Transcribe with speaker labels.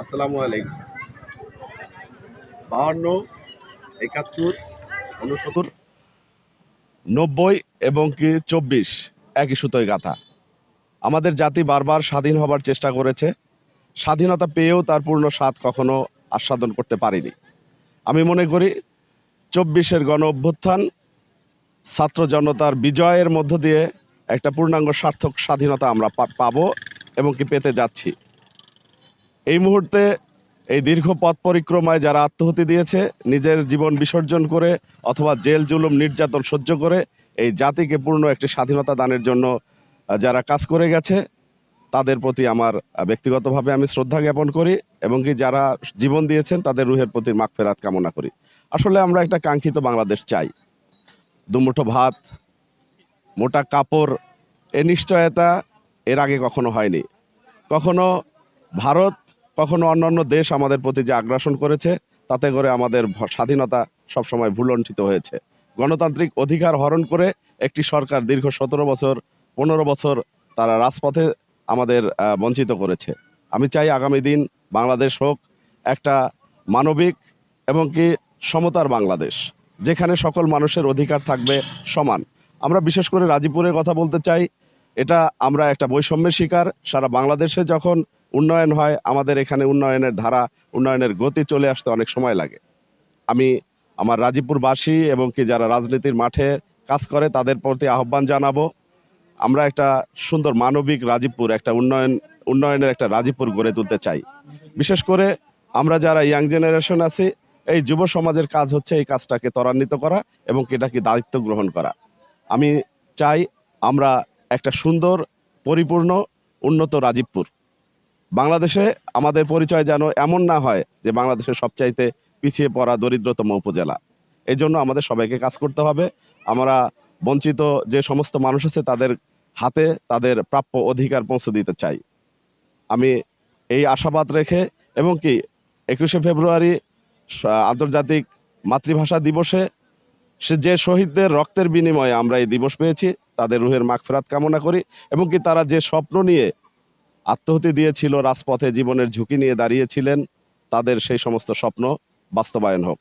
Speaker 1: আসসালামু আলাইকুম। বাহান্ন, একাত্তর উনসত্তর নব্বই এবং কি চব্বিশ, একই সুতোয় গাথা। আমাদের জাতি বারবার স্বাধীন হবার চেষ্টা করেছে। স্বাধীনতা পেয়েও তার পূর্ণ স্বাদ কখনো আস্বাদন করতে পারিনি। আমি মনে করি, চব্বিশের গণ অভ্যুত্থান ছাত্র জনতার বিজয়ের মধ্য দিয়ে একটা পূর্ণাঙ্গ সার্থক স্বাধীনতা আমরা পাবো এবং কি পেতে যাচ্ছি। এই মুহূর্তে এই দীর্ঘ পথ পরিক্রমায় যারা আত্মহতি দিয়েছে, নিজের জীবন বিসর্জন করে অথবা জেল, জুলুম, নির্যাতন সহ্য করে এই জাতিকে পূর্ণ একটি স্বাধীনতা দানের জন্য যারা কাজ করে গেছে, তাদের প্রতি আমার ব্যক্তিগতভাবে আমি শ্রদ্ধা জ্ঞাপন করি এবং কি যারা জীবন দিয়েছেন, তাদের রুহের প্রতি মাগফেরাত কামনা করি। আসলে আমরা একটা কাঙ্ক্ষিত বাংলাদেশ চাই। দুমুঠো ভাত, মোটা কাপড়, এ নিশ্চয়তা এর আগে কখনো হয়নি। কখনো ভারত কখনো অন্যান্য দেশ আমাদের প্রতি যে আগ্রাসন করেছে, তাতে করে আমাদের স্বাধীনতা সবসময় ভুলণ্ঠিত হয়েছে। গণতান্ত্রিক অধিকার হরণ করে একটি সরকার দীর্ঘ সতেরো বছর, পনেরো বছর তারা রাজপথে আমাদের বঞ্চিত করেছে। আমি চাই আগামী দিন বাংলাদেশ হোক একটা মানবিক এবং কি সমতার বাংলাদেশ, যেখানে সকল মানুষের অধিকার থাকবে সমান। আমরা বিশেষ করে রাজীপুরের কথা বলতে চাই, এটা আমরা একটা বৈষম্যের শিকার। সারা বাংলাদেশে যখন উন্নয়ন হয়, আমাদের এখানে উন্নয়নের ধারা, উন্নয়নের গতি চলে আসতে অনেক সময় লাগে। আমি আমার রাজীবপুরবাসী এবং কি যারা রাজনীতির মাঠে কাজ করে, তাদের প্রতি আহ্বান জানাব, আমরা একটা সুন্দর মানবিক রাজীবপুর, একটা উন্নয়ন, উন্নয়নের একটা রাজীবপুর গড়ে তুলতে চাই। বিশেষ করে আমরা যারা ইয়াং জেনারেশন আছি, এই যুব সমাজের কাজ হচ্ছে এই কাজটাকে ত্বরান্বিত করা এবং এটাকে দায়িত্ব গ্রহণ করা। আমি চাই আমরা একটা সুন্দর, পরিপূর্ণ, উন্নত রাজীবপুর। বাংলাদেশে আমাদের পরিচয় যেন এমন না হয় যে বাংলাদেশের সবচাইতে পিছিয়ে পড়া দরিদ্রতম উপজেলা। এই জন্য আমাদের সবাইকে কাজ করতে হবে। আমরা বঞ্চিত যে সমস্ত মানুষ আছে তাদের হাতে তাদের প্রাপ্য অধিকার পৌঁছে দিতে চাই। আমি এই আশাবাদ রেখে এবং কি একুশে ফেব্রুয়ারি আন্তর্জাতিক মাতৃভাষা দিবসে সে যে শহীদদের রক্তের বিনিময়ে আমরা এই দিবস পেয়েছি, তাদের রুহের মাগফেরাত কামনা করি এবং কি তারা যে স্বপ্ন নিয়ে আত্মহতি দিয়েছিল রাজপথে জীবনের ঝুঁকি নিয়ে দাঁড়িয়েছিলেন তাদের সেই সমস্ত স্বপ্ন বাস্তবায়ন হোক।